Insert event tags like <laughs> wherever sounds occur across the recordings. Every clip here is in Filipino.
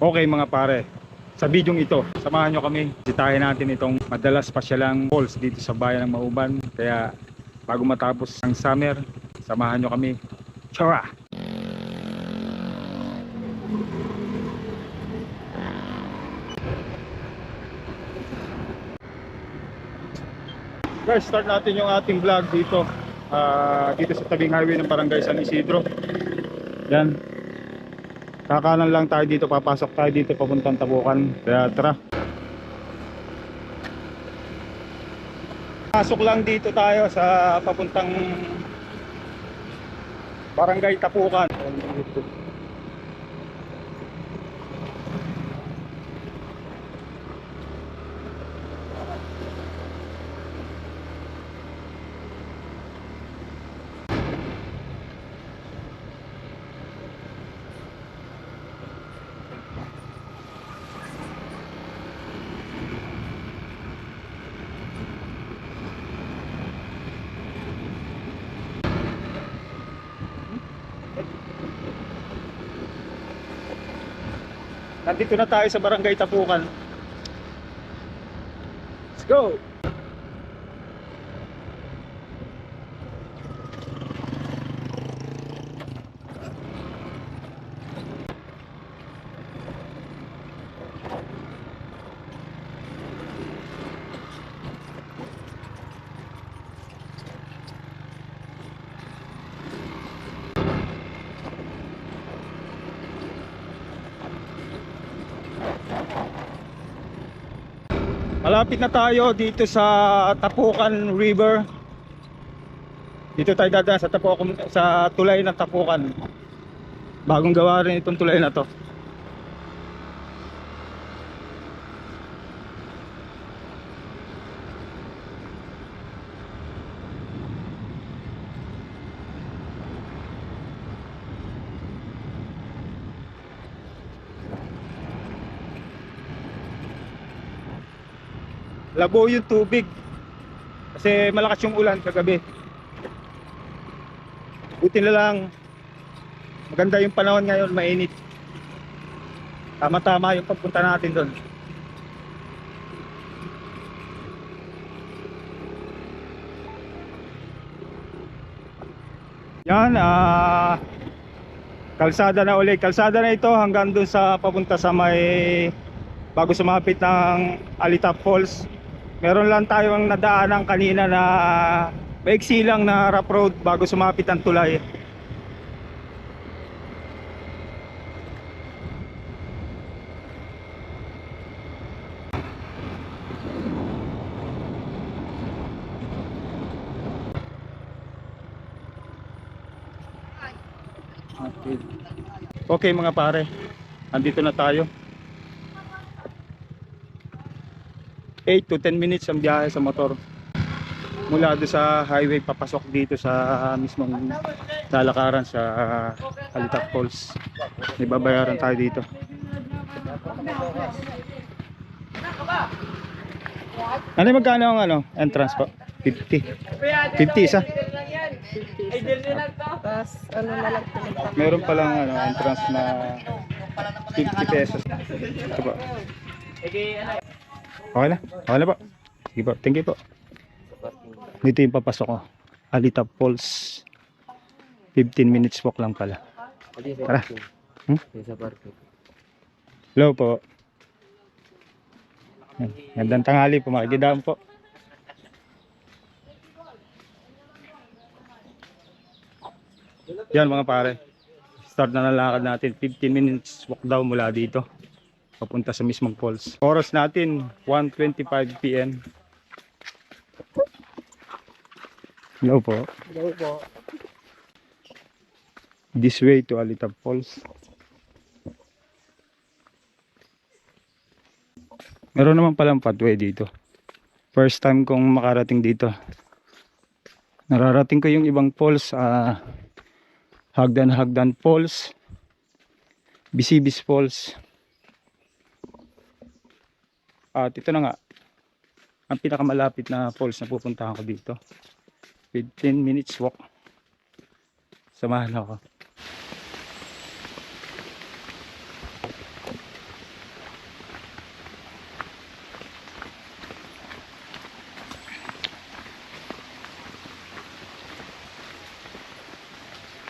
Okay mga pare, sa bidyong ito, samahan nyo kami. Sitahin natin itong madalas pasyalang falls dito sa bayan ng Mauban. Kaya bago matapos ang summer, samahan nyo kami. Chora! Guys, start natin yung ating vlog dito. Ah, dito sa tabing highway ng Barangay San Isidro. Yan. Kakanan lang tayo dito, papasok tayo dito papuntang Tabukan. Kaya tara. Pasok lang dito tayo sa papuntang Barangay Tapukan. Nandito na tayo sa Barangay Tapukan. Let's go! Malapit na tayo dito sa Tapukan River. Dito tayo dadaan sa Tapukan sa tulay ng Tapukan. Bagong gawa rin itong tulay na to. Labo yung tubig. Kasi malakas yung ulan kagabi. Buti na lang maganda yung panahon ngayon, mainit. Tama-tama yung pagpunta natin doon. Yan, ah kalsada na uli. Kalsada na ito hanggang doon sa papunta sa may bago sumapit ng Alitap Falls. Meron lang tayong nadaanan kanina na maiksi lang na rough road bago sumapit ang tulay. Okay. Mga pare, andito na tayo. 8 to 10 minutes ang biyahe sa motor. Mula doon sa highway papasok dito sa mismong lalakaran sa Halitak Falls. May babayaran tayo dito. Ano magkano ang ano, entrance po? 50. 50 isa. Tapos ano na lang. Meron palang ano, entrance na 50 pesos. Ito po. Okay na? Okay na po. Sige po. Thank you po. Dito yung papasok ko. Alita Falls. 15 minutes walk lang pala. Tara. Hmm? Hello po. Gandang tanghali po. Makikidaan po. Yan mga pare. Start na nalakad natin. 15 minutes walk daw mula dito. Papunta sa mismong falls. Oras natin 1.25 p.m. Hello po. Hello po. This way to Alitab Falls. Meron naman palang pathway dito. First time kong makarating dito. Nararating ko yung ibang falls. ah Hagdan Hagdan Falls. Bisibis Falls. At ito na nga, ang pinakamalapit na falls na pupuntahan ko dito. With 10 minutes walk. Samahan ako.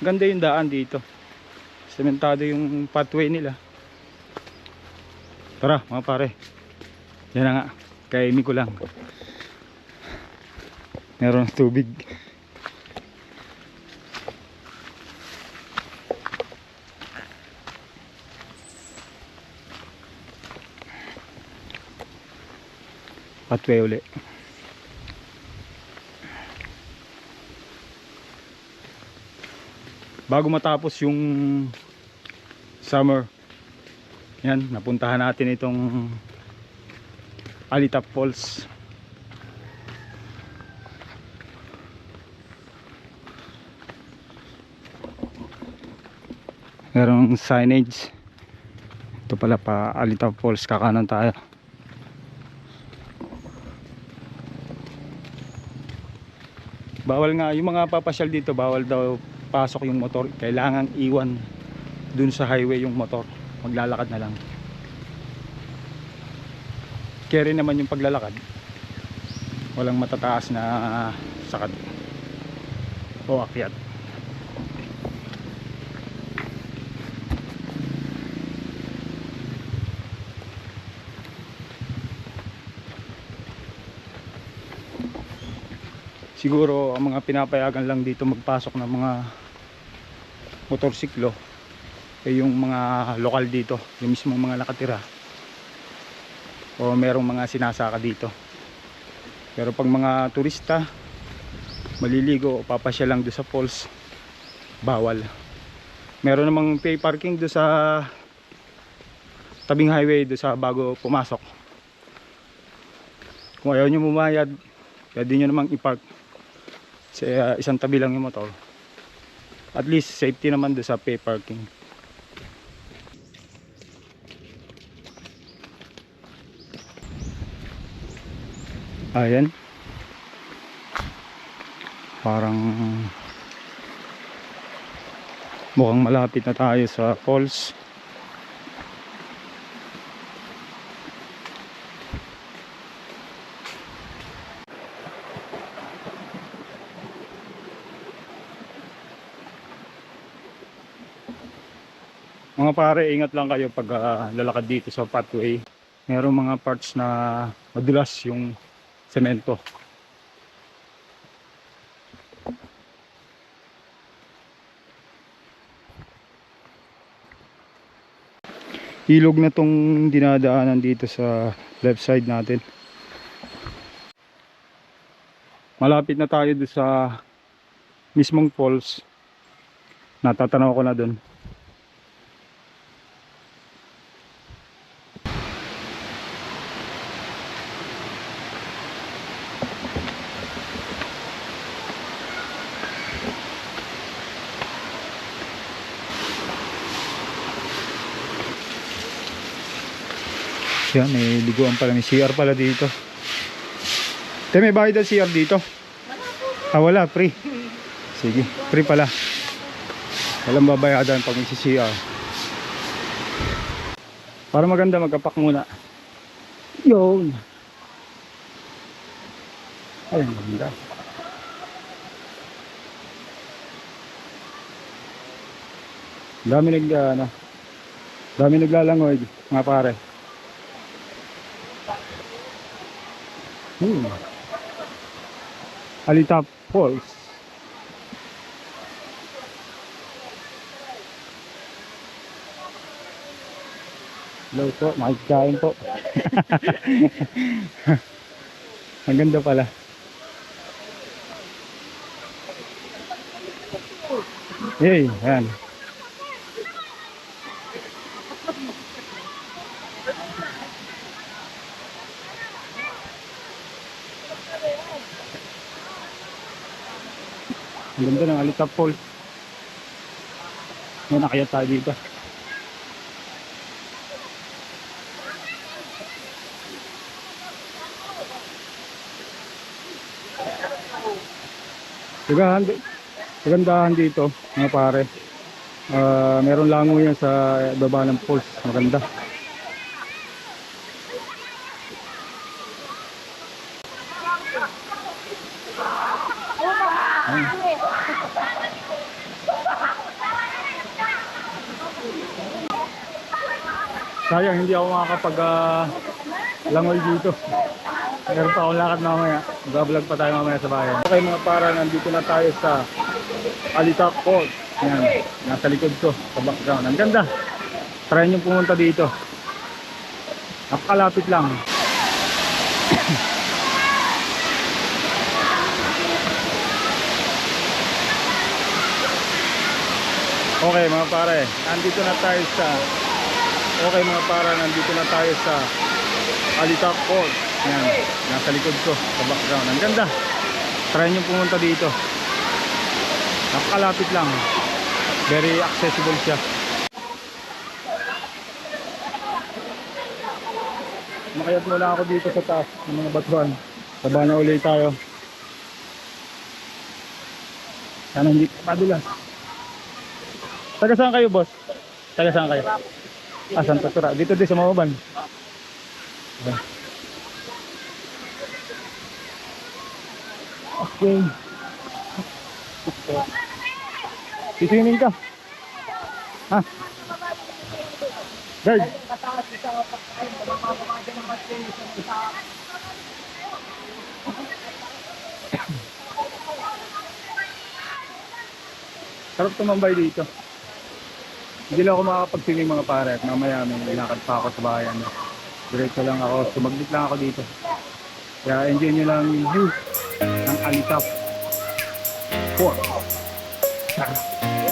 Ganda yung daan dito. Sementado yung pathway nila. Tara mga pare. Yan na nga. Kaimi ko lang. Meron tubig. Pathway uli. bago matapos yung summer yan napuntahan natin itong Alitap Falls. Merong signage. Ito pala pa Alitap Falls kakanan tayo. Bawal nga yung mga papasyal dito bawal daw pasok yung motor. Kailangan iwan dun sa highway yung motor. Maglalakad na lang carry naman yung paglalakad. Walang matataas na sakad. O akyat. Siguro ang mga pinapayagan lang dito magpasok ng mga motorsiklo ay yung mga lokal dito yung mismong mga nakatira o merong mga sinasaka dito. Pero pag mga turista maliligo o papasya lang doon sa falls bawal. Meron namang pay parking doon sa tabing highway doon sa bago pumasok. Kung ayaw nyo bumayad pwede nyo namang ipark sa uh, isang tabi lang yung motor. At least safety naman doon sa pay parking ayan parang mukhang malapit na tayo sa falls Mga pare, ingat lang kayo pag ah, lalakad dito sa pathway. Merong mga parts na madulas yung semento. Ilog na tong dinadaanan dito sa left side natin. Malapit na tayo sa mismong falls. Natatanaw ko na doon. Yan, may liguan pala. May CR pala dito. Te, may bayad ang CR dito? Ah, wala. Free. Sige, free pala. Walang babayadan pag may CR. Para maganda, magkapak muna. Yun. Ay, ang ganda. Dami nag, ano, dami naglalangoy, mga pare. Hmm. Alitap Falls. Hello po, makikain po. <laughs> Ang ganda pala. Hey, yan. Ang ganda ng Alitap Falls. Yan, nakayat tayo dito. Kagandahan, kagandahan dito, mga pare. Ah, meron lango yan sa baba ng falls. Maganda. Sayang, hindi ako makakapag ah, langoy dito. Meron pa akong lakad mamaya. Mag-vlog pa tayo mamaya sa bayan. Okay mga para, nandito na tayo sa Alitap Falls. Yan, nasa likod ko, sa background. Ang ganda. Try nyo pumunta dito. Napakalapit lang. <coughs> Okay mga pare, nandito na tayo sa Okay mga pare, nandito na tayo sa Alitap Falls. Yan, nasa likod ko sa background. Ang ganda. Try nyo pumunta dito. Napakalapit lang. Very accessible siya. Makayat muna ako dito sa taas ng mga batuan. Baba na ulit tayo. Sana hindi padulas. Taga saan kayo, boss? Taga saan kayo? Ah, Santa Tura. Dito din sa Mawaban. Okay. Siswimming ka. Ha? Guard. Sarap tumambay dito. Hindi lang ako makakapag-swimming mga pare at mamaya may lakad pa ako sa bayan. Diretso lang ako, sumaglit lang ako dito. Kaya enjoy nyo lang yung view ng Alitap Fort. Tara.